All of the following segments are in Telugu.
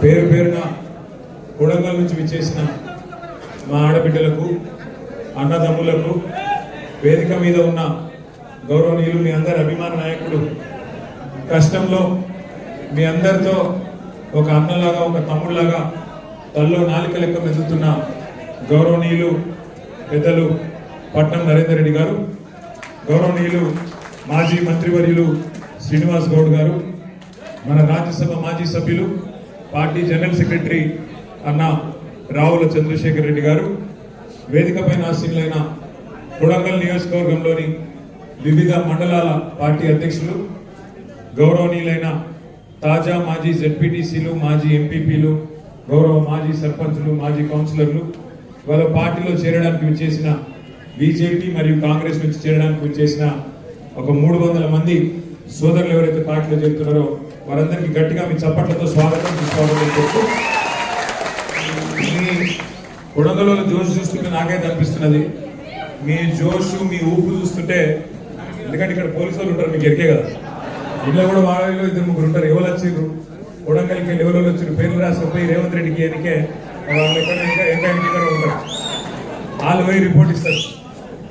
పేరు పేరున కొడంగల్ నుంచి విచ్చేసిన మా ఆడబిడ్డలకు అన్నదమ్ములకు వేదిక మీద ఉన్న గౌరవనీయులు మీ అందరి అభిమాన నాయకుడు కష్టంలో మీ అందరితో ఒక అన్నలాగా ఒక తమ్ముళ్ళలాగా తల్లో నాలిక లెక్క మెదులుతున్న గౌరవనీయులు పెద్దలు పట్నం నరేందర్ రెడ్డి గారు గౌరవనీయులు మాజీ మంత్రివర్యులు శ్రీనివాస్ గౌడ్ గారు మన రాజ్యసభ మాజీ సభ్యులు పార్టీ జనరల్ సెక్రటరీ అన్న రావుల చంద్రశేఖర్ రెడ్డి గారు వేదికపైన ఆసీనులైన కొడంగల్ నియోజకవర్గంలోని వివిధ మండలాల పార్టీ అధ్యక్షులు గౌరవనీయులైన తాజా మాజీ జెడ్పీటీసీలు మాజీ ఎంపీపీలు గౌరవ మాజీ సర్పంచులు మాజీ కౌన్సిలర్లు వాళ్ళ పార్టీలో చేరడానికి విచ్చేసిన బీజేపీ మరియు కాంగ్రెస్ నుంచి చేరడానికి విచ్చేసిన ఒక మూడు వందల మంది సోదరులు ఎవరైతే పార్టీలో చేరుతున్నారో వారందరికీ గట్టిగా మీ చప్పట్లతో స్వాగతం సుస్వాగతం చెప్తూ మీ కొడంగలో జోష్ చూస్తుంటే నాకైతే అనిపిస్తున్నది. మీ జోష్ మీ ఊపు చూస్తుంటే ఎందుకంటే ఇక్కడ పోలీసు వాళ్ళు ఉంటారు మీకు ఎరికే కదా. ఇంట్లో కూడా వాళ్ళలో ఇద్దరు ముగ్గురు ఉంటారు ఎవరు వచ్చిర్రు? కొడంగల్కి వెళ్ళి ఎవరు వచ్చారు పేర్లు రాసిపోయి రేవంత్ రెడ్డికి ఎనికే వాళ్ళు ఎక్కడ ఇంకా ఇంకా ఉంటారు? వాళ్ళు పోయి రిపోర్ట్ ఇస్తారు.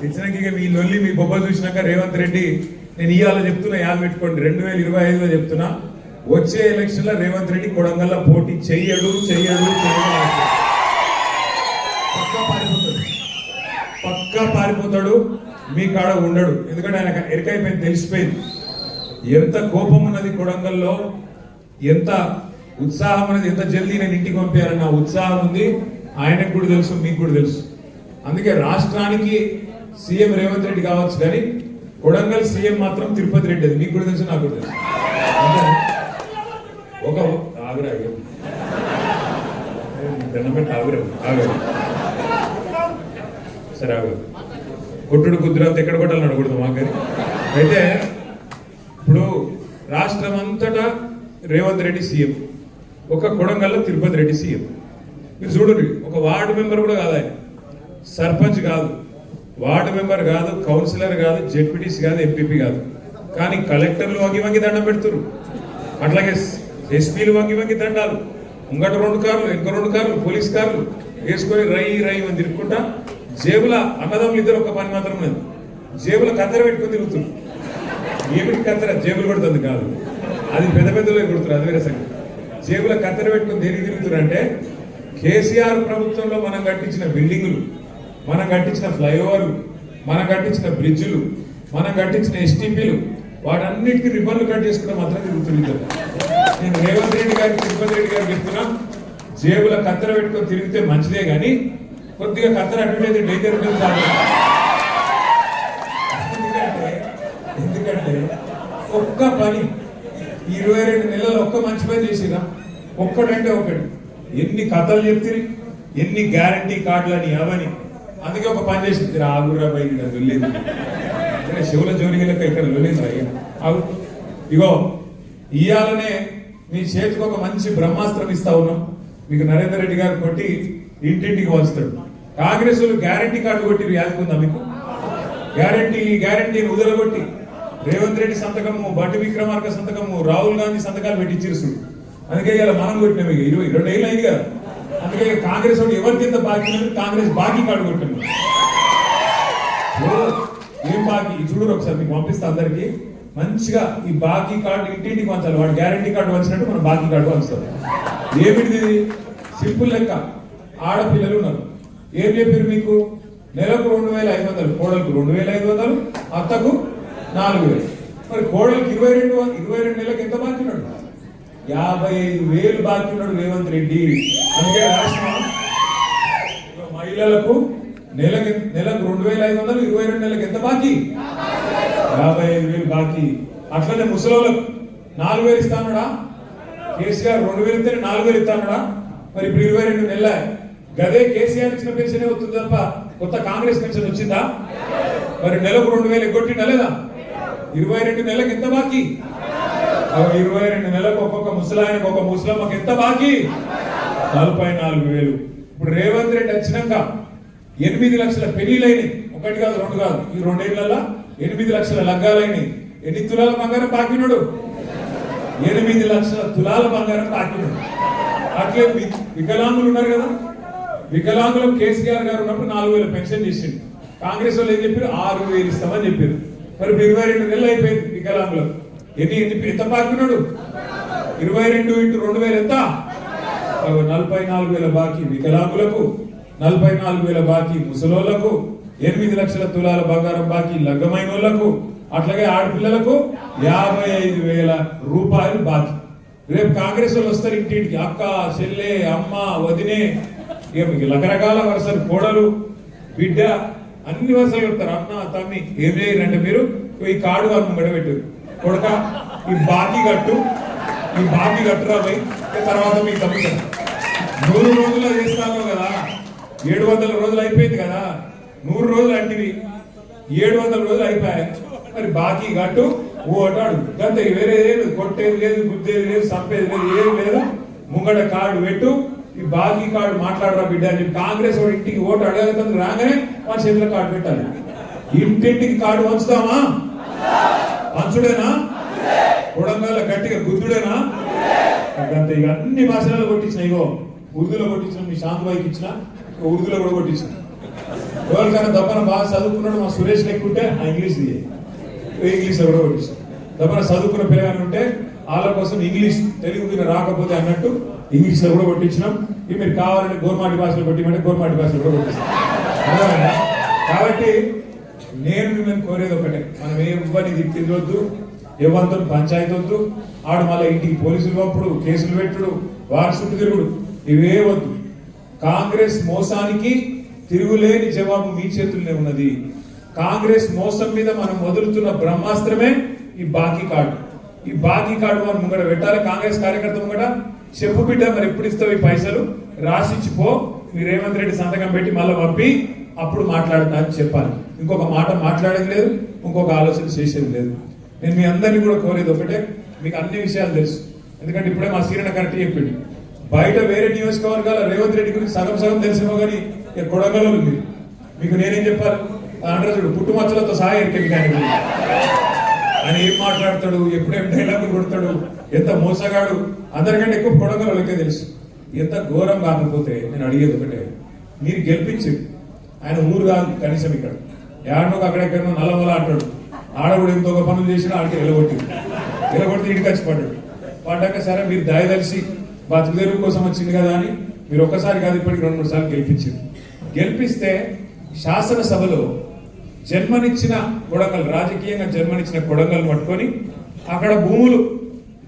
ఇచ్చినాక ఇక మీ లొల్లి మీ బొబ్బ చూసినాక రేవంత్ రెడ్డి నేను ఇవాళ చెప్తున్నా యాద పెట్టుకోండి. రెండు వేల ఇరవై ఐదులో చెప్తున్నా. వచ్చే ఎలక్షన్లో రేవంత్ రెడ్డి కొడంగల్లో పోటీ చెయ్యడు చెయ్యడు పక్కా పారిపోతాడు. పక్కా పారిపోతాడు. మీ కాడ ఉండడు. ఎందుకంటే ఆయన ఎరికైపోయింది తెలిసిపోయింది. ఎంత కోపం ఉన్నది కొడంగల్లో ఎంత ఉత్సాహం అనేది ఎంత జల్దీ నేను ఇంటికి పంపారన్న ఉత్సాహం ఉంది. ఆయనకు కూడా తెలుసు మీకు కూడా తెలుసు. అందుకే రాష్ట్రానికి సీఎం రేవంత్ రెడ్డి కావచ్చు కానీ కొడంగల్ సీఎం మాత్రం తిరుపతి రెడ్డి అది. మీకు కూడా తెలుసు నాకు కూడా తెలుసు. ఒక ఆగురా ఆగు. దండం పెట్టి సరే ఆగు. కొట్టుడు కుదిరంత ఎక్కడ కొట్టాలని అడగకూడదు మాకు అయితే ఇప్పుడు రాష్ట్రం అంతటా రేవంత్ రెడ్డి సీఎం ఒక కొడంగల్లో తిరుపతి రెడ్డి సీఎం. మీరు చూడండి ఒక వార్డు మెంబర్ కూడా కాదు ఆయన. సర్పంచ్ కాదు. వార్డు మెంబర్ కాదు కౌన్సిలర్ కాదు జెడ్పీటీసీ కాదు ఎంపీపీ కాదు. కానీ కలెక్టర్లు వంగి వంగి దండం పెడుతున్నారు. అట్లాగే ఎస్పీలు వంగి వంగి దండాలు. ముంగట రెండు కార్లు ఇంకో రెండు కార్లు పోలీస్ కార్లు వేసుకొని రై రై అని తిరుగుకుంటా జేబుల అన్నదమ్ములు ఇద్దరు ఒక పని మాత్రం లేదు. జేబుల కత్తెర పెట్టుకుని తిరుగుతుంది ఏమిటి కత్తెర? జేబులు కొడుతుంది కాదు. అది పెద్ద పెద్దలో కొడుతున్నారు అది వేరే సంగతి. జేబుల కత్తెర పెట్టుకుని తిరిగి తిరుగుతున్నారు అంటే కేసీఆర్ ప్రభుత్వంలో మనం కట్టించిన బిల్డింగులు మనం కట్టించిన ఫ్లైఓవర్లు మనం కట్టించిన బ్రిడ్జులు మనం కట్టించిన ఎస్టీపీలు వాటన్నిటికీ రిబ్బన్లు కట్ చేసుకుంటే మాత్రం తిరుగుతున్నారు నేను రేవంత్ రెడ్డి గారికి తిరుపతి రెడ్డి గారికి చెప్తున్నా జేబుల కత్తెర పెట్టుకొని తిరిగితే మంచిదే కానీ కొద్దిగా కత్తెర అడ్వర్టైజ్ డేంజర్ ఉంటుంది ఎందుకంటే ఎందుకంటే ఒక్క పని ఇరవై రెండు నెలలు ఒక్క మంచి పని చేసిరా? ఒక్కటంటే ఒకటి. ఎన్ని కథలు చెప్తిరి ఎన్ని గ్యారంటీ కార్డులని అవని. అందుకే ఒక పని చేసింది ఆగురా బయట వెళ్ళింది వెళ్ళేది శివుల జోలికి లెక్క ఇక్కడ వెళ్ళింది అయ్యా అవు ఇగో ఇవాళనే మీ చేతికి ఒక మంచి బ్రహ్మాస్త్రం ఇస్తా ఉన్నాం. మీకు నరేందర్ రెడ్డి గారు కొట్టి ఇంటింటికి వస్తాడు కాంగ్రెస్ వాళ్ళు గ్యారంటీ కార్డు కొట్టి యాదుకుందా మీకు? గ్యారంటీ గ్యారంటీని ఉదరగొట్టి. రేవంత్ రెడ్డి సంతకము బట్టి విక్రమార్క సంతకము రాహుల్ గాంధీ సంతకాలు పెట్టించారు అందుకే ఇలా మనం కొట్టినాం ఇక. ఇరవై రెండు ఏళ్ళు అయింది కదా. అందుకే కాంగ్రెస్ వాడు ఎవరి కింద బాకీ కాంగ్రెస్ బాకీ కార్డు కొట్టింది. ఏం బాకీ? చూడరు ఒకసారి మీకు పంపిస్తా అందరికీ. మంచిగా ఈ బాకీ కార్డు ఇంటింటికి పంచాలి. వాడు గ్యారంటీ కార్డు వచ్చినట్టు మనం బాకీ కార్డు పంచుతాం. ఏమిటిది సింపుల్ లెక్క. ఆడపిల్లలు ఉన్నారు. ఏం చెప్పారు మీకు? నెలకు రెండు వేల ఐదు వందలు కోడలకు రెండు వేల ఐదు వందలు అత్తకు నాలుగు వేలు. మరి కోడలకు ఇరవై రెండు ఇరవై రెండు నెలలకు ఎంత బాకీ ఉన్నాడు? యాభై ఐదు వేలు బాకీ ఉన్నాడు రేవంత్ రెడ్డి. అందుకే రాష్ట్రం మహిళలకు నెలకి నెలకు రెండు వేల ఐదు వందలు ఇరవై రెండు నెలలకు ఎంత బాకీ? యాభై ఐదు వేలు బాకీ అట్లనే ముసలోళ్ళకు నాలుగు వేలు ఇస్తానడా కేసీఆర్ రెండు వేలు ఇస్తే నాలుగు వేలు ఇస్తానడా మరి ఇప్పుడు ఇరవై రెండు నెలల గదే కేసీఆర్ ఇచ్చిన పెన్షన్ వస్తుంది తప్ప కొత్త కాంగ్రెస్ పెన్షన్ వచ్చిందా? మరి నెలకు రెండు వేలు ఎగ్గొట్టిండా లేదా? ఇరవై రెండు నెలలకు ఎంత బాకీ? ఇరవై రెండు నెలలకు ఒక్కొక్క ముసలాయనకు ఒక ముసలమ్మకి ఎంత బాకీ? నలభై నాలుగు వేలు. ఇప్పుడు రేవంత్ రెడ్డి వచ్చినాక ఎనిమిది లక్షల పెళ్ళిలైనవి ఒకటి కాదు రెండు కాదు. ఈ రెండేళ్ళలో ఎనిమిది లక్షల లగ్గాలైనవి ఎన్ని తులాల బంగారం పాకినాడు? ఎనిమిది లక్షల తులాల బంగారం పాకినాడు. అట్లే వికలాంగులు ఉన్నారు కదా? వికలాంగులు కేసీఆర్ గారు ఉన్నప్పుడు నాలుగు వేల పెన్షన్ చేసిండు. కాంగ్రెస్ వాళ్ళు ఏం చెప్పారు? ఆరు వేలు ఇస్తామని చెప్పారు. మరి ఇరవై రెండు నెలలు అయిపోయింది వికలాంగులకు. ఎన్ని ఎన్ని ఎంత పాకున్నాడు ఇరవై రెండు ఇంటూ రెండు వేలు ఎంత? నలభై నాలుగు వేల బాకీ వికలాంగులకు నలభై నాలుగు వేల బాకీ ముసలోళ్ళకు ఎనిమిది లక్షల తులాల బంగారం బాకీ లగ్గమైన వాళ్ళకు అట్లాగే ఆడపిల్లలకు యాభై ఐదు వేల రూపాయలు బాకీ. రేపు కాంగ్రెస్ వాళ్ళు వస్తారు ఇంటింటికి. అక్క చెల్లె అమ్మ వదినే. ఇక రకరకాల వరుసలు కోడలు బిడ్డ అన్ని వరుసలు చెప్తారు. అన్న తమ్మి ఏం చేయరంటే మీరు? ఈ కాడు వాళ్ళు ముంగడబెట్టారు కొడక ఈ బాకీ కట్టు. ఈ బాకీ కట్టురా పోయి. తర్వాత మీకు తప్పుతారు నూరు రోజుల్లో చేస్తాను కదా. ఏడు వందల రోజులు అయిపోయింది కదా. నూరు రోజులు అంటివి. ఏడు వందల రోజులు అయిపోయాయి. మరి బాకీ కట్టు ఓటాడు గంత వేరే లేదు. కొట్టేది లేదు గుద్దేది లేదు సంపేది లేదు ఏం లేదు. ముంగట కార్డు పెట్టు. ఈ బాకీ కార్డు మాట్లాడరా బిడ్డ అని కాంగ్రెస్ వాడు ఇంటికి ఓటు అడగతుంది రాగానే మా చేతిలో కార్డు పెట్టాలి. ఇంటింటికి కార్డు పంచుతామా? పంచుడేనా? కొడంగల్ గట్టిగా గుద్దుడేనా? అంతే ఇక అన్ని భాషలలో కొట్టించిన ఇగో ఉర్దూలో కొట్టించిన మీ శాంతిబాయికి ఇచ్చిన ఉర్దూలో కూడా కొట్టించిన. ఎవరికైనా దప్పన బాగా చదువుకున్నాడు మా సురేష్ లెక్కుంటే ఆ ఇంగ్లీష్ ఇంగ్లీష్ కూడా కొట్టించిన దప్పన చదువుకున్న పిల్లగాని ఉంటే వాళ్ళ కోసం ఇంగ్లీష్ తెలుగు మీద రాకపోతే అన్నట్టు ఇంగ్లీష్ కూడా కొట్టించినాం. ఇవి మీరు కావాలంటే గోర్మాటి భాషలో కొట్టిమంటే గోర్మాటి భాషలో కూడా కొట్టించాం కాబట్టి నేను మిమ్మల్ని కోరేది ఒకటే. మనం ఏ ఇవ్వని తిరగొద్దు ఎవరితో పంచాయతీ వద్దు. ఆడు మళ్ళీ ఇంటికి పోలీసులు పంపుడు కేసులు పెట్టుడు వారి చుట్టూ తిరుగుడు. ఇవే వద్దు. కాంగ్రెస్ మోసానికి తిరుగులేని జవాబు మీ చేతుల్లోనే ఉన్నది. కాంగ్రెస్ మోసం మీద మనం వదులుతున్న బ్రహ్మాస్త్రమే ఈ బాకీ కార్డు. ఈ బాకీ కార్డు మనం ముంగడ పెట్టాలి? కాంగ్రెస్ కార్యకర్త ముంగట? చెప్పు బిడ్డ మరి ఎప్పుడు ఇస్తావు ఈ పైసలు? రాసిచ్చిపో మీరు రేవంత్ రెడ్డి సంతకం పెట్టి మళ్ళీ పంపి. అప్పుడు మాట్లాడతా అని చెప్పాలి. ఇంకొక మాట మాట్లాడేది లేదు ఇంకొక ఆలోచన చేసేది లేదు. నేను మీ అందరినీ కూడా కోరేది ఒకటే మీకు అన్ని విషయాలు తెలుసు. ఎందుకంటే ఇప్పుడే మా సీరణ కరెక్ట్ చెప్పింది బయట వేరే నియోజకవర్గాల రేవంత్ రెడ్డి గురించి సగం సగం తెలిసేమో కానీ ఇక ఉంది మీకు నేనేం చెప్పాలి? అంటారు చూడు పుట్టుమచ్చలతో సహా ఎరికెళ్ళి కానీ ఆయన ఏం మాట్లాడతాడు ఎప్పుడేం డైలాగులు కొడతాడు ఎంత మోసగాడు. అందరికంటే ఎక్కువ కొడగలకే తెలుసు. ఎంత ఘోరం కాకపోతే నేను అడిగేది ఒకటే మీరు గెలిపించి. ఆయన ఊరు కాదు కనీసం ఇక్కడ. ఏడనో అక్కడెక్కడో నల్లమల అంటాడు. ఆడ ఎంతో పనులు చేసినా ఆడికి ఎలగొట్టి ఎలగొట్టి ఇంటికి వచ్చి పడ్డాడు. పడ్డాక సరే మీరు దయదలిసి బతుకుదేరు కోసం వచ్చింది కదా అని మీరు ఒక్కసారి కాదు ఇప్పటికి రెండు మూడు సార్లు గెలిపించింది గెలిపిస్తే శాసనసభలో జన్మనిచ్చిన కొడంగల్ రాజకీయంగా జన్మనిచ్చిన కొడంగల్ పట్టుకొని అక్కడ భూములు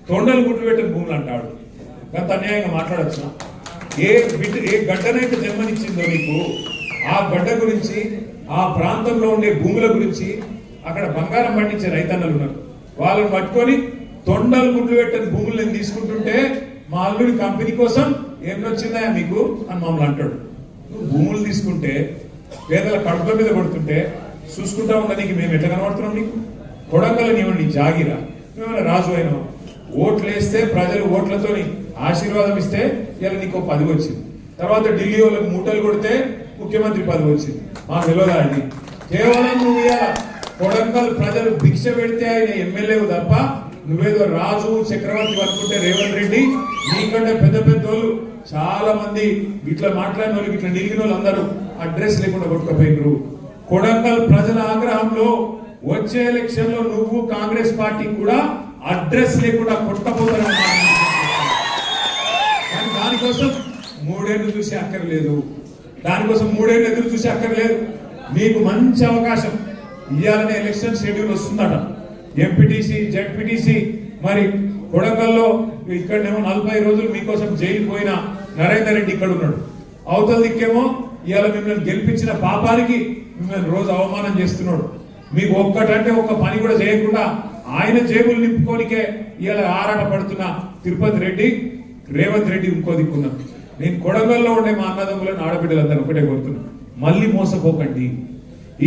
తొండలు గుట్టుపెట్టిన భూములు అంటాడు. గత అన్యాయంగా మాట్లాడచ్చు. ఏ బిడ్డ ఏ గడ్డనైతే జన్మనిచ్చిందో నీకు ఆ గడ్డ గురించి ఆ ప్రాంతంలో ఉండే భూముల గురించి అక్కడ బంగారం పండించే రైతన్నలు ఉన్నారు. వాళ్ళని పట్టుకొని తొండలు గుడ్లు పెట్టిన భూములు నేను తీసుకుంటుంటే మా అల్లుడి కంపెనీ కోసం ఏం వచ్చిందా మీకు అని మమ్మల్ని అంటాడు. నువ్వు భూములు తీసుకుంటే పేదల కడుపుల మీద కొడుతుంటే చూసుకుంటా ఉండడానికి మేము ఎట్లా కనబడుతున్నాం నీకు? కొడంగల్ నీవండి జాగిరా. మేమైనా రాజు అయినావు? ఓట్లు వేస్తే ప్రజలు ఓట్లతోని ఆశీర్వాదం ఇస్తే ఇలా నీకు పదవి వచ్చింది. తర్వాత ఢిల్లీ వాళ్ళకి మూటలు కొడితే ముఖ్యమంత్రి పదవి వచ్చింది. మా తెలియదా అది కేవలం నువ్వు ఇలా కొడంగల్ ప్రజలు భిక్ష పెడితే ఆయన ఎమ్మెల్యే తప్ప నువ్వేదో రాజు చక్రవర్తి అనుకుంటే రేవంత్ రెడ్డి నీకంటే పెద్ద పెద్ద వాళ్ళు చాలా మంది ఇట్లా మాట్లాడిన వాళ్ళు ఇట్లా నిలిగిన వాళ్ళు అందరూ అడ్రస్ లేకుండా కొట్టుకుపోయినరు. కొడంగల్ ప్రజల ఆగ్రహంలో వచ్చే ఎలక్షన్లో నువ్వు కాంగ్రెస్ పార్టీ కూడా అడ్రస్ లేకుండా కొట్టబోతారని కానీ దానికోసం మూడేళ్ళు చూసి అక్కర్లేదు. దానికోసం మూడేళ్ళు ఎదురు చూసి అక్కర్లేదు. మీకు మంచి అవకాశం ఇవ్వాలనే ఎలక్షన్ షెడ్యూల్ వస్తుందట. ఎంపీటీసీ జెడ్పీటీసీ మరి కొడంగల్లో ఇక్కడనేమో నలభై రోజులు మీకోసం జైలు పోయిన నరేందర్ రెడ్డి ఇక్కడ ఉన్నాడు అవతల దిక్కేమో ఇవాళ మిమ్మల్ని గెలిపించిన పాపానికి మిమ్మల్ని రోజు అవమానం చేస్తున్నాడు. మీకు ఒక్కటంటే ఒక్క పని కూడా చేయకుండా ఆయన జేబులు నింపుకోనికే ఇవాళ ఆరాట పడుతున్న తిరుపతి రెడ్డి రేవంత్ రెడ్డి ఇంకో దిక్కున్నా నేను కొడంగల్లో ఉండే మా అన్నదమ్ములను ఆడబిడ్డలందరూ ఒకటే కోరుతున్నా. మళ్ళీ మోసపోకండి.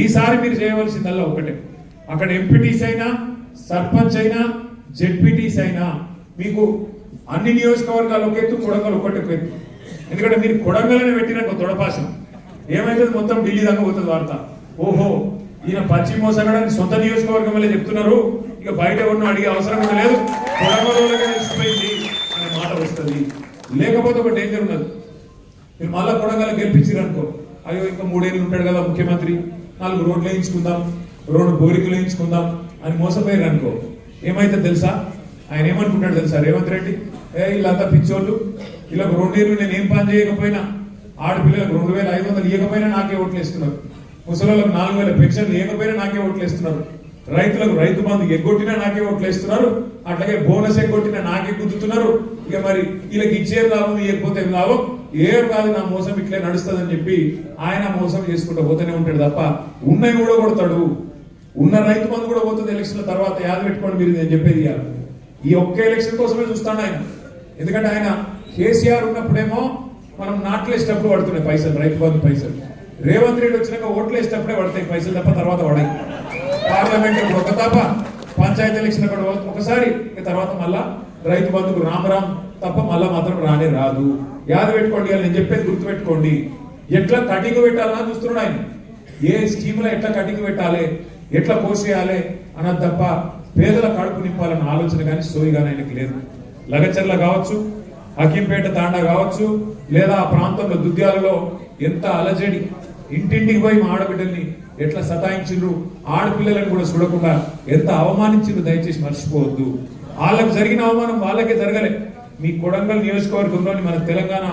ఈసారి మీరు చేయవలసిందల్లా ఒకటే. అక్కడ ఎంపీటీస్ అయినా సర్పంచ్ అయినా జెడ్పీటీస్ అయినా మీకు అన్ని నియోజకవర్గాలు ఒక ఎత్తు కొడంగల్ ఒకటి ఒక ఎత్తు ఎందుకంటే మీరు కొడంగల్ని పెట్టినాక దొడపాసం ఏమైతుంది? మొత్తం ఢిల్లీ దాకా పోతుంది వార్త. ఓహో ఈయన పశ్చిమ మోసగడానికి సొంత నియోజకవర్గం వల్లే చెప్తున్నారు. ఇక బయట ఉన్న అడిగే అవసరం కూడా లేదు. తెలిసిపోయింది అనే మాట వస్తుంది. లేకపోతే ఒక డేంజర్ ఉన్నది. మీరు మళ్ళా కొడంగల్ గెలిపించారు అనుకో. అయ్యో ఇంకా మూడేళ్ళు ఉంటాడు కదా ముఖ్యమంత్రి. నాలుగు రోడ్లు వేయించుకుందాం. రోడ్డు బోరికలు వేయించుకుందాం అని మోసపోయారు అనుకో. ఏమైతే తెలుసా? ఆయన ఏమనుకుంటాడు తెలుసా? రేవంత్ రెడ్డి ఏ వీళ్ళంతా పిచ్చోళ్ళు. ఇలా రెండేళ్ళు నేను ఏం పని చేయకపోయినా ఆడపిల్లలకు రెండు వేల ఐదు వందలు ఇవ్వకపోయినా నాకే ఓట్లు వేస్తున్నారు ముసలిళ్ళకు నాలుగు వేల పెన్షన్లు ఇవ్వకపోయినా నాకే ఓట్లు వేస్తున్నారు రైతులకు రైతు బంధు ఎగ్గొట్టినా నాకే ఓట్లు వేస్తున్నారు అట్లాగే బోనస్ ఎగ్గొట్టినా నాకే గుద్దుతున్నారు ఇక మరి వీళ్ళకి ఇచ్చేం లాభం ఇవ్వకపోతే ఏం లాభం? ఏం కాదు నా మోసం ఇట్లే నడుస్తుందని చెప్పి ఆయన మోసం చేసుకుంటూ పోతూనే ఉంటాడు తప్ప ఉన్నవి కూడా కొడతాడు. ఉన్న రైతు బంధు కూడా పోతుంది ఎలక్షన్ల తర్వాత. యాద పెట్టుకోండి మీరు నేను చెప్పేది ఈ ఒక్క ఎలక్షన్ కోసమే చూస్తాను ఆయన. ఎందుకంటే ఆయన కేసీఆర్ ఉన్నప్పుడేమో మనం నాట్లు వేసేటప్పుడు పడుతున్నాయి పైసలు రైతు బంధు పైసలు. రేవంత్ రెడ్డి వచ్చినాక ఓట్లు వేసేటప్పుడే పడతాయి పైసలు తప్ప తర్వాత పడాయి పార్లమెంట్ ఒక తప్ప పంచాయతీ ఎలక్షన్ కూడా ఒకసారి తర్వాత మళ్ళా రైతు బంధుకు రామరామ్ తప్ప మళ్ళా మాత్రం రానే రాదు. యాద పెట్టుకోండి నేను చెప్పేది గుర్తు పెట్టుకోండి ఎట్లా కటింగ్ పెట్టాలన్నా చూస్తున్నాడు ఆయన. ఏ స్కీములో ఎట్లా కటింగ్ పెట్టాలి ఎట్లా కోసేయాలి అన్నది తప్ప పేదల కడుపు నింపాలన్న ఆలోచన కానీ సోయి కానీ ఆయనకి లేదు. లగచర్ల కావచ్చు హకీంపేట తాండా కావచ్చు లేదా ఆ ప్రాంతంలో దుద్యాలలో ఎంత అలజడి ఇంటింటికి పోయి మా ఆడబిడ్డల్ని ఎట్లా సతాయించిండ్రు ఆడపిల్లలను కూడా చూడకుండా ఎంత అవమానించిండ్రు దయచేసి మర్చిపోవద్దు. వాళ్ళకి జరిగిన అవమానం వాళ్ళకే జరగలే. మీ కొడంగల్ నియోజకవర్గంలోని మన తెలంగాణ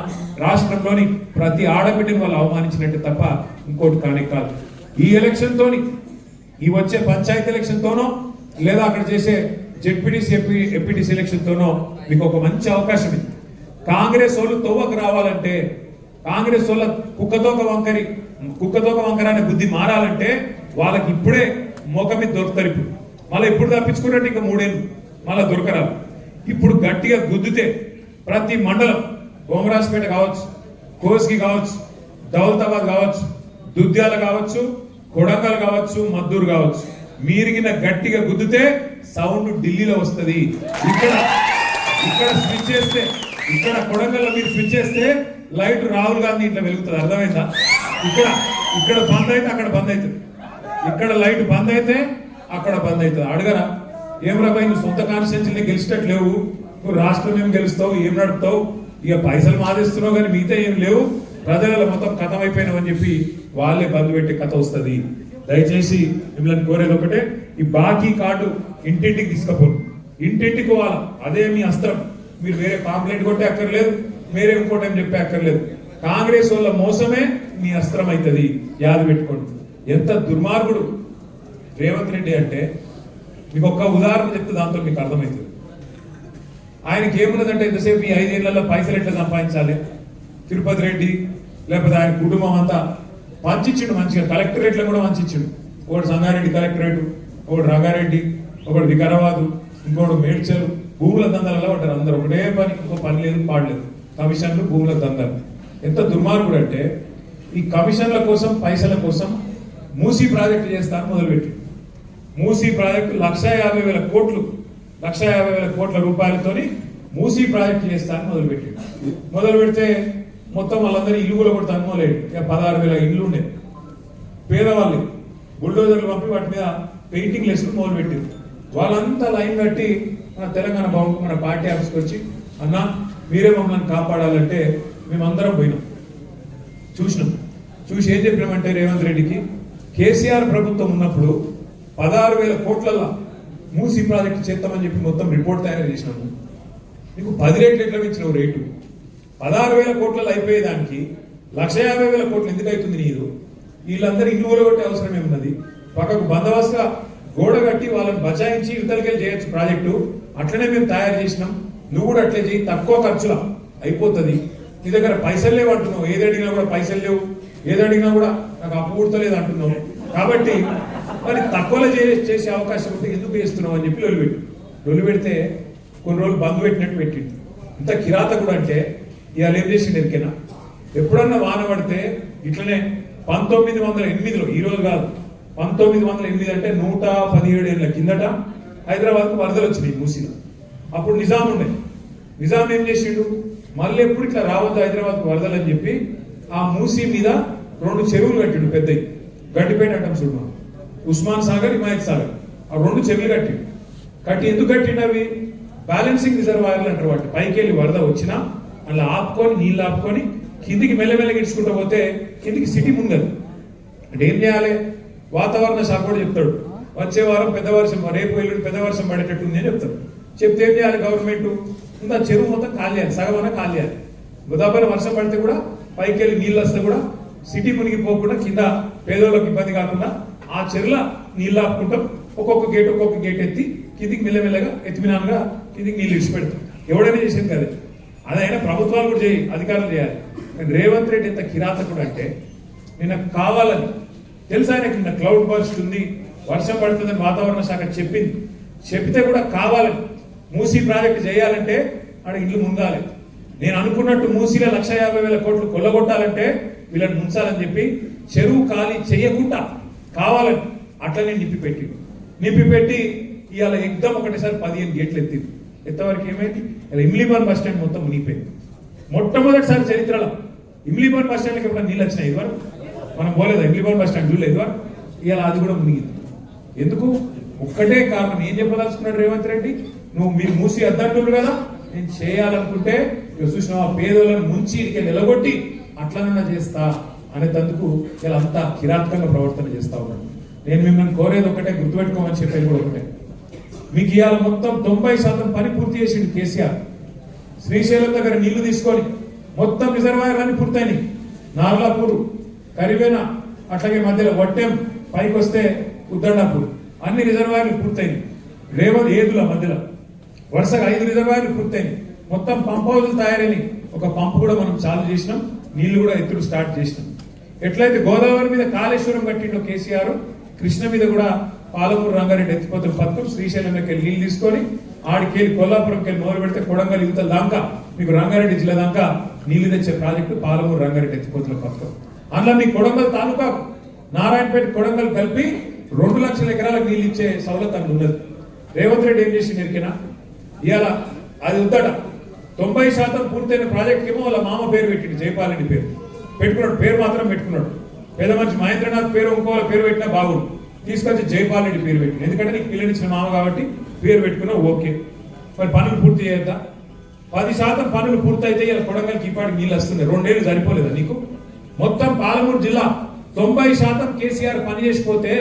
రాష్ట్రంలోని ప్రతి ఆడబిడ్డని వాళ్ళు అవమానించినట్టు తప్ప ఇంకోటి కానే కాదు. ఈ ఎలక్షన్తోని ఈ వచ్చే పంచాయతీ ఎలక్షన్తోనో లేదా అక్కడ చేసే జెడ్పీటీసీ ఎంపీ ఎంపీటీసీ ఎలక్షన్తోనో మీకు ఒక మంచి అవకాశం ఉంది కాంగ్రెస్ వాళ్ళు తోవకు రావాలంటే కాంగ్రెస్ వాళ్ళ కుక్కతోక వంకరి కుక్కతోక వంకర అనే బుద్ధి మారాలంటే వాళ్ళకి ఇప్పుడే మోక మీద దొరుకుతారు ఇప్పుడు. మళ్ళీ ఇప్పుడు తప్పించుకున్నట్టు ఇంకా మూడేళ్ళు. మళ్ళీ దొరకరాలు ఇప్పుడు గట్టిగా గుద్దితే ప్రతి మండలం బొమ్మరాజపేట కావచ్చు కోస్కి కావచ్చు దౌలతాబాద్ కావచ్చు దుద్యాల కావచ్చు కొడంగల్ కావచ్చు మద్దూరు కావచ్చు. మీరిగిన గట్టిగా గుద్దితే సౌండ్ ఢిల్లీలో వస్తుంది. ఇక్కడ ఇక్కడ స్విచ్ చేస్తే ఇక్కడ కొడంగల్లో మీరు స్విచ్ చేస్తే లైట్ రాహుల్ గాంధీ ఇట్లా వెలుగుతుంది. అర్థమైందా? ఇక్కడ ఇక్కడ బంద్ అయితే అక్కడ బంద్ అవుతుంది. ఇక్కడ లైట్ బంద్ అయితే అక్కడ బంద్ అవుతుంది. అడగరా? ఏం రాబాయి నువ్వు సొంత కాన్స్టిట్యూన్సీని గెలిచేటట్టు లేవు నువ్వు రాష్ట్రం ఏం గెలుస్తావు ఏం నడుపుతావు? ఇక పైసలు మాదేస్తున్నావు కానీ మిగతా ఏం లేవు. ప్రజలలో మొత్తం కథం అయిపోయినావని చెప్పి వాళ్ళే బంద్ పెట్టే కథ వస్తుంది. దయచేసి మిమ్మల్ని కోరేది ఒకటే ఈ బాకీ కార్డు ఇంటింటికి తీసుకపోరు ఇంటింటికి పోవాలా? అదే మీ అస్త్రం. మీరు వేరే పాంప్లెట్ కొట్టే అక్కర్లేదు వేరే ఇంకోటి చెప్పే అక్కర్లేదు. కాంగ్రెస్ వాళ్ళ మోసమే మీ అస్త్రం అవుతుంది యాద పెట్టుకోండి. ఎంత దుర్మార్గుడు. రేవంత్ రెడ్డి అంటే మీకు ఒక్క ఉదాహరణ చెప్తే దాంతో మీకు అర్థమవుతుంది ఆయనకి ఏమున్నదంటే ఎంతసేపు ఈ ఐదేళ్ళలో పైసలు ఎట్లా సంపాదించాలి? తిరుపతి రెడ్డి లేకపోతే ఆయన కుటుంబం అంతా పంచిచ్చిండు మంచిగా. కలెక్టరేట్లో కూడా పంచిచ్చిండు. ఒకటి సంగారెడ్డి కలెక్టరేట్ ఒకటి రంగారెడ్డి ఒకటి వికారాబాదు ఇంకోటి మేడ్చలు. భూముల దందాలలో ఉంటారు అందరూ. ఒకటే పని ఇంకో పని లేదు పాడలేదు కమిషన్లు భూముల దందాలు. ఎంత దుర్మార్గుడు అంటే ఈ కమిషన్ల కోసం పైసల కోసం మూసీ ప్రాజెక్టు చేస్తాను మొదలుపెట్టి. మూసీ ప్రాజెక్టు లక్ష యాభై వేల కోట్లు లక్ష యాభై వేల కోట్ల రూపాయలతోని మూసీ ప్రాజెక్టు చేస్తాను మొదలుపెట్టి. మొదలు పెడితే మొత్తం వాళ్ళందరూ ఇల్లు కూడా కొడతాను మొదలెడు ఇక పదహారు వేల ఇల్లు ఉండే. పేదవాళ్ళు బుల్డోజర్లు పంపి వాటి మీద పెయింటింగ్ వేసుకుని మొదలుపెట్టింది వాళ్ళంతా లైన్ కట్టి మన తెలంగాణ బాబుకు మన పార్టీ ఆఫీస్కి వచ్చి అన్నా మీరే మమ్మల్ని కాపాడాలంటే మేమందరం పోయినాం. చూసినాం. చూసి ఏం చెప్పినామంటే రేవంత్ రెడ్డికి కేసీఆర్ ప్రభుత్వం ఉన్నప్పుడు పదహారు వేల కోట్లల్లో మూసి ప్రాజెక్టు చేస్తామని చెప్పి మొత్తం రిపోర్ట్ తయారు చేసినాము. నీకు పది రేట్లు ఎట్లా ఇచ్చినావు రేటు? పదహారు వేల కోట్లలో అయిపోయేదానికి లక్ష యాభై వేల కోట్లు ఎందుకు అవుతుంది నీరు వీళ్ళందరూ ఇల్లు కొట్టే అవసరం ఏమున్నది? పక్కకు బందోబస్తుగా గోడ కట్టి వాళ్ళని బచాయించి ఇవతలకెళ్ళి చేయొచ్చు ప్రాజెక్టు. అట్లనే మేము తయారు చేసినాం. నువ్వు కూడా అట్లే చేయి. తక్కువ ఖర్చులా. అయిపోతుంది. నీ దగ్గర పైసలు లేవు అంటున్నావు. ఏది అడిగినా కూడా పైసలు లేవు. ఏది అడిగినా కూడా నాకు అప్పు పుడతలేదు అంటున్నావు. కాబట్టి మరి తక్కువలో చే- చేసే అవకాశం ఉంటే ఎందుకు చేస్తున్నావు అని చెప్పి లొలి పెట్టు లొలి పెడితే కొన్ని రోజులు బంద్ పెట్టినట్టు పెట్టిండు ఇంత కిరాతకుడు అంటే ఇవాళ ఏం చేసిండు ఎరికైనా? ఎప్పుడన్నా వాన పడితే ఇట్లనే పంతొమ్మిది వందల ఎనిమిదిలో ఈరోజు కాదు పంతొమ్మిది వందల ఎనిమిది అంటే నూట పదిహేడు ఏళ్ళ కిందట హైదరాబాద్కు వరదలు వచ్చినాయి మూసిన. అప్పుడు నిజాం ఉండే. నిజాం ఏం చేసిండు? మళ్ళీ ఎప్పుడు ఇట్లా రావద్దు హైదరాబాద్కు వరదలు అని చెప్పి ఆ మూసి మీద రెండు చెరువులు కట్టిండు పెద్దవి గడ్డిపేట అంటాం చూడు ఉస్మాన్ సాగర్ హిమాయత్ సాగర్. ఆ రెండు చెరువులు కట్టిండు. కట్టి ఎందుకు కట్టిండు అవి? బ్యాలెన్సింగ్ రిజర్వాయర్లు అంటారు వాటి పైకి వెళ్ళి వరద వచ్చినా అలా ఆపుకొని నీళ్ళు ఆపుకొని కిందికి మెల్లమెల్లగా ఇడ్చుకుంటూ పోతే కిందికి సిటీ ముందది అంటే ఏం చేయాలి? వాతావరణ శాఖ కూడా చెప్తాడు. వచ్చే వారం పెద్ద వర్షం రేపు ఎల్లుండి పెద్ద వర్షం పడేటట్టు ఉంది అని చెప్తే ఏం చేయాలి గవర్నమెంట్? ఇంకా చెరువు మొత్తం కాలేయాలి సగం కాలేయాలి. గోదావరి వర్షం పడితే కూడా పైకి వెళ్ళి నీళ్ళు వస్తే కూడా సిటీ మునిగిపోకుండా కింద పేదోళ్ళకి ఇబ్బంది కాకుండా ఆ చెరువుల నీళ్ళు ఆపుకుంటాం. ఒక్కొక్క గేట్ ఒక్కొక్క గేట్ ఎత్తి కిందికి మెల్లమెల్లగా ఎత్తిమినాలుగా కిందికి నీళ్ళు ఇచ్చిపెడతాం ఎవడైనా చేసింది కదా అదైనా ప్రభుత్వాలు కూడా చేయి అధికారులు చేయాలి. కానీ రేవంత్ రెడ్డి ఎంత కిరాతకుడు అంటే నిన్న కావాలని తెలుసా ఆయనకి నిన్న క్లౌడ్ బర్స్ట్ ఉంది వర్షం పడుతుందని వాతావరణ శాఖ చెప్పింది. చెప్తే కూడా కావాలని మూసీ ప్రాజెక్టు చేయాలంటే ఆడ ఇల్లు ముందాలి నేను అనుకున్నట్టు మూసీలో లక్ష యాభై వేల కోట్లు కొల్లగొట్టాలంటే వీళ్ళని ముంచాలని చెప్పి చెరువు ఖాళీ చేయకుండా కావాలని అట్లనే నిప్పి పెట్టి నిప్పి పెట్టి ఇవాళ ఎగ్దం ఒకటేసారి పదిహేను గేట్లు ఎత్తింది. ఎత్తవరకు ఏమైంది? ఇలా ఇమ్లీబాన్ బస్ స్టాండ్ మొత్తం మునిగిపోయింది. మొట్టమొదటిసారి చరిత్రలో ఇమ్లీబాన్ బస్ స్టాండ్కి ఎప్పుడైనా నీళ్ళు వచ్చినాయి ఇదివరకు మనం పోలేదు? ఇమ్లీబాన్ బస్ స్టాండ్ చూడలేదు ఇవాళ అది కూడా మునిగింది. ఎందుకు? ఒక్కటే కారణం. ఏం చెప్పదలుచుకున్నాడు రేవంత్ రెడ్డి? నువ్వు మీరు మూసి అద్దంటున్నారు కదా? నేను చేయాలనుకుంటే ఇక చూసిన పేదోళ్ళని ముంచి ఇక నిలగొట్టి అట్లనన్నా చేస్తా అనేటందుకు ఇలా అంతా కిరాతకంగా ప్రవర్తన చేస్తా ఉన్నాను నేను మిమ్మల్ని కోరేది ఒకటే గుర్తుపెట్టుకోమని చెప్పేది కూడా ఒకటే మీకు ఇవాళ మొత్తం తొంభై శాతం పని పూర్తి చేసిండు కేసీఆర్. శ్రీశైలం దగ్గర నీళ్ళు తీసుకొని మొత్తం రిజర్వాయర్లన్నీ పూర్తయినాయి. నార్లాపూర్ కరివేన అట్లాగే మధ్యలో వట్టెం పైకి వస్తే ఉద్దండాపూర్ అన్ని రిజర్వాయర్లు పూర్తయినాయి. రేవల్ ఏదుల మధ్యలో? వరుసగా ఐదు రిజర్వాయర్లు పూర్తయింది మొత్తం పంప్ హౌజులు తయారైనవి ఒక పంపు కూడా మనం చాలు చేసినాం. నీళ్ళు కూడా ఎత్తుడు స్టార్ట్ చేసినాం. ఎట్లయితే గోదావరి మీద కాళేశ్వరం కట్టిండో కేసీఆర్ కృష్ణ మీద కూడా పాలమూరు రంగారెడ్డి ఎత్తిపోతులు పథకం శ్రీశైలంలోకి వెళ్ళి నీళ్ళు తీసుకొని ఆడికెళ్ళి కొల్లాపురంకి వెళ్ళి మొదలు పెడితే కొడంగల్ యువతల దాకా మీకు రంగారెడ్డి జిల్లా దాకా నీళ్ళు తెచ్చే ప్రాజెక్టు పాలమూరు రంగారెడ్డి ఎత్తిపోతుల పథకం అందులో మీ కొడంగల్ తాలూకా నారాయణపేట కొడంగల్ కలిపి రెండు లక్షల ఎకరాలకు నీళ్ళు ఇచ్చే సవలత అందులో ఉండదు రేవంత్ రెడ్డి ఏం చేసి ఎరికినా ఇవాళ అది ఉందట. తొంభై శాతం పూర్తయిన ప్రాజెక్ట్ ఏమో వాళ్ళ మామ పేరు పెట్టిండు జయపాలని పేరు. పెట్టుకున్నాడు పేరు మాత్రం పెట్టుకున్నాడు. పెద్ద మనిషి మహేంద్రనాథ్ పేరు ఇంకో పేరు పెట్టినా బాగుండు. తీసుకొచ్చి జయపాలని పేరు పెట్టింది ఎందుకంటే నీకు పిల్లనిచ్చిన మామ కాబట్టి పేరు పెట్టుకున్నా ఓకే. మరి పనులు పూర్తి చేయొద్దా? పది శాతం పనులు పూర్తయితే ఇలా కొడంగల్కి ఇప్పటికి నీళ్ళు వస్తున్నాయి. రెండేళ్ళు సరిపోలేదా నీకు? మొత్తం పాలమూరు జిల్లా తొంభై శాతం కేసీఆర్ పని చేసిపోతే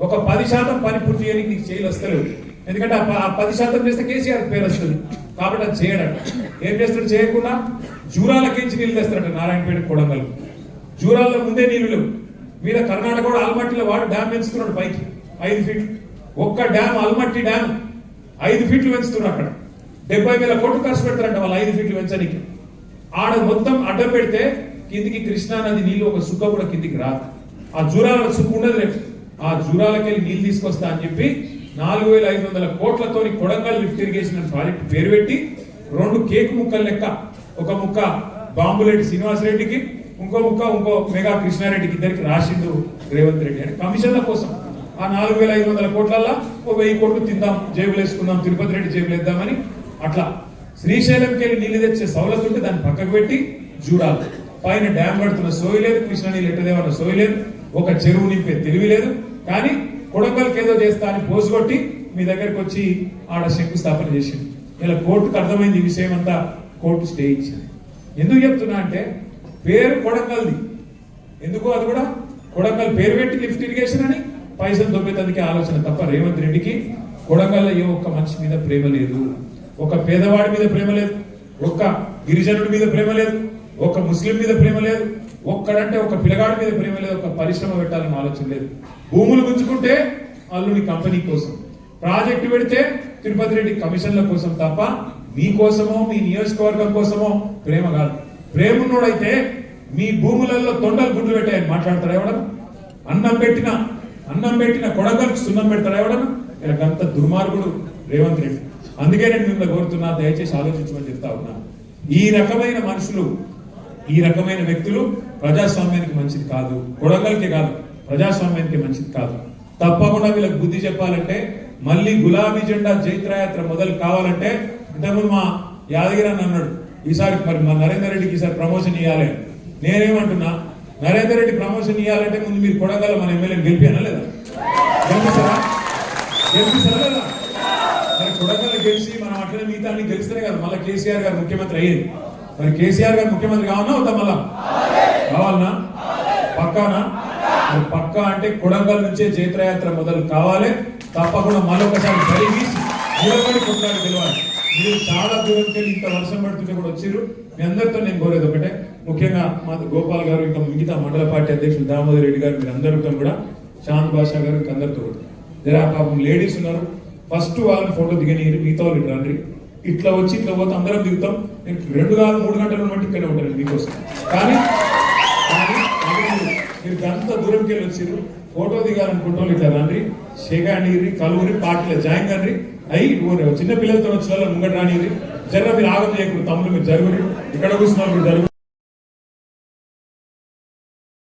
ఒక పది శాతం పని పూర్తి చేయడానికి నీకు చేయలు వస్తలేవు ఎందుకంటే ఆ పది శాతం చేస్తే కేసీఆర్ పేరు వస్తుంది. కాబట్టి అది చేయడం. ఏం చేస్తాడు? చేయకుండా జూరాలకించి నీళ్ళు తెస్తాడు నారాయణపేట కొడంగల్. జూరాల్లో ముందే నీళ్ళు లేవు. మీద కర్ణాటక కూడా ఆల్మట్టిలో వాడు డ్యామ్ పెంచుతున్నాడు పైకి. ఐదు ఫీట్లు. ఒక్క డ్యామ్ ఆల్మట్టి డ్యామ్ ఐదు ఫీట్లు పెంచుతున్నారు అక్కడ. డెబ్బై వేల కోట్లు ఖర్చు పెడతారంట వాళ్ళు ఐదు ఫీట్లు పెంచడానికి. ఆడ మొత్తం అడ్డం పెడితే కిందికి కృష్ణా నది ఒక సుక్క కూడా కిందికి రాదు. ఆ జూరాల సుక్కు ఉండదు రేపు. ఆ జూరాలకి వెళ్ళి నీళ్ళు తీసుకొస్తా అని చెప్పి నాలుగు వేల ఐదు వందల కోట్లతోని కొడంగల్ లిఫ్ట్ ఇరిగేషన్ ప్రాజెక్ట్ పేరు పెట్టి రెండు కేక్ ముక్కలు లెక్క ఒక ముక్క బాంబులేటి శ్రీనివాసరెడ్డికి ఇంకో ముక్క ఇంకో మెగా కృష్ణారెడ్డికి ఇద్దరికి రాసిండు రేవంత్ రెడ్డి అని కమిషన్ల కోసం. ఆ నాలుగు వేల ఐదు వందల కోట్లల్లో ఓ వెయ్యి కోట్లు తిందాం జేబులు వేసుకుందాం తిరుపతి రెడ్డి జేబులు వేద్దామని అట్లా శ్రీశైలంకి వెళ్ళి నీళ్ళు తెచ్చే సౌలత్ ఉంటే దాన్ని పక్కకు పెట్టి చూడాలి పైన డ్యామ్ పడుతున్న సోయి లేదు కృష్ణా నీళ్ళు ఎట్టదేమన్న సోయి లేదు ఒక చెరువు నింపే తెలివి లేదు. కానీ కొడంగల్కి ఏదో చేస్తా అని పోసు కొట్టి మీ దగ్గరికి వచ్చి ఆడ శంకుస్థాపన చేసింది ఇలా కోర్టుకు అర్థమైంది ఈ విషయం అంతా. కోర్టు స్టే ఇచ్చింది. ఎందుకు చెప్తున్నా అంటే పేరు కొడంగల్ది ఎందుకు అది కూడా? కొడంగల్ పేరు పెట్టి లిఫ్ట్ ఇరిగేషన్ అని పైసలు దొబ్బేతందుకే ఆలోచన తప్ప రేవంత్ రెడ్డికి కొడంగల్లో ఏ ఒక్క మనిషి మీద ప్రేమ లేదు. ఒక పేదవాడి మీద ప్రేమ లేదు. ఒక్క గిరిజనుడి మీద ప్రేమ లేదు. ఒక ముస్లిం మీద ప్రేమ లేదు. ఒక్కడంటే ఒక పిల్లగాడి మీద ప్రేమ లేదు ఒక పరిశ్రమ పెట్టాలని ఆలోచన లేదు. భూములు గుంజుకుంటే అల్లుని కంపెనీ కోసం ప్రాజెక్టు పెడితే తిరుపతి రెడ్డి కమిషన్ల కోసం తప్ప మీ కోసమో మీ నియోజకవర్గం కోసమో ప్రేమ కాదు. ప్రేమ ఉన్నోడైతే మీ భూములలో తొండలు గుడ్లు పెట్టాయని మాట్లాడతారు ఎవడన్నా? అన్నం పెట్టిన అన్నం పెట్టిన కొడగలకు సున్నం పెడతారు ఎవడన్నా? ఇలా గంత దుర్మార్గుడు రేవంత్ రెడ్డి. అందుకే నేను మిమ్మల్ని కోరుతున్నా దయచేసి ఆలోచించమని చెప్తా ఉన్నా. ఈ రకమైన మనుషులు ఈ రకమైన వ్యక్తులు ప్రజాస్వామ్యానికి మంచిది కాదు. కొడంగల్కి కాదు ప్రజాస్వామ్యానికి మంచిది కాదు. తప్పకుండా వీళ్ళకి బుద్ధి చెప్పాలంటే మళ్ళీ గులాబీ జెండా జైత్రయాత్ర మొదలు కావాలంటే ఇంతకుముందు మా యాదగిరి అని అన్నాడు ఈసారి మరి మా నరేందర్ రెడ్డికి ఈసారి ప్రమోషన్ ఇవ్వాలి నేనేమంటున్నా నరేందర్ రెడ్డి ప్రమోషన్ ఇవ్వాలంటే ముందు మీరు కొడగల మన ఎమ్మెల్యే గెలిపానా లేదా? గెలిపిస్తారా? గెలిపిస్తారా లేదా? మరి కొడగల గెలిచి మనం అట్లనే మిగతా అన్ని గెలిస్తేనే కదా మళ్ళీ కేసీఆర్ గారు ముఖ్యమంత్రి అయ్యేది. మరి కేసీఆర్ గారు ముఖ్యమంత్రి కావాలన్నా అవుతాం మళ్ళా? కావాలనా పక్కానా? మరి పక్కా అంటే కొడంగల్ నుంచే జైత్రయాత్ర మొదలు కావాలి. తప్పకుండా మరొకసారి జరిగి నిలబడి కొట్టాలి తెలియాలి మీరు చాలా దూరంకి వెళ్ళి ఇంత వర్షం పడుతుంటే కూడా వచ్చారు మీ అందరితో నేను కోరేది ఒకటే. ముఖ్యంగా మా గోపాల్ గారు ఇంకా మిగతా మండల పార్టీ అధ్యక్షులు దామోదర్ రెడ్డి గారు మీరు అందరితో కూడా శాంత్ బాషా గారు ఇంకా అందరితో కూడా. జరా పాపం లేడీస్ ఉన్నారు. ఫస్ట్ వాళ్ళని ఫోటో దిగని మిగతా వాళ్ళు రండి ఇట్లా వచ్చి ఇట్లా పోతే అందరం దిగుతాం. నేను రెండు కాదు మూడు గంటలు ఉన్నట్టు ఇక్కడే ఉంటాను మీకోసం. కానీ మీరు- మీరు దూరంకి వెళ్ళి వచ్చారు ఫోటో దిగాలనుకుంటాం ఇట్లా రండి. షేగాండిరి కలువురి పాటలు జాయిన్ కానీ అయ్యి చిన్న పిల్లలతో వచ్చిన వాళ్ళు ముంగట రానిరి జర మీరు ఆగం చేయకూడదు తమ్ముడు మీరు జరుగురు ఇక్కడ కూర్చున్నారు మీరు జరుగు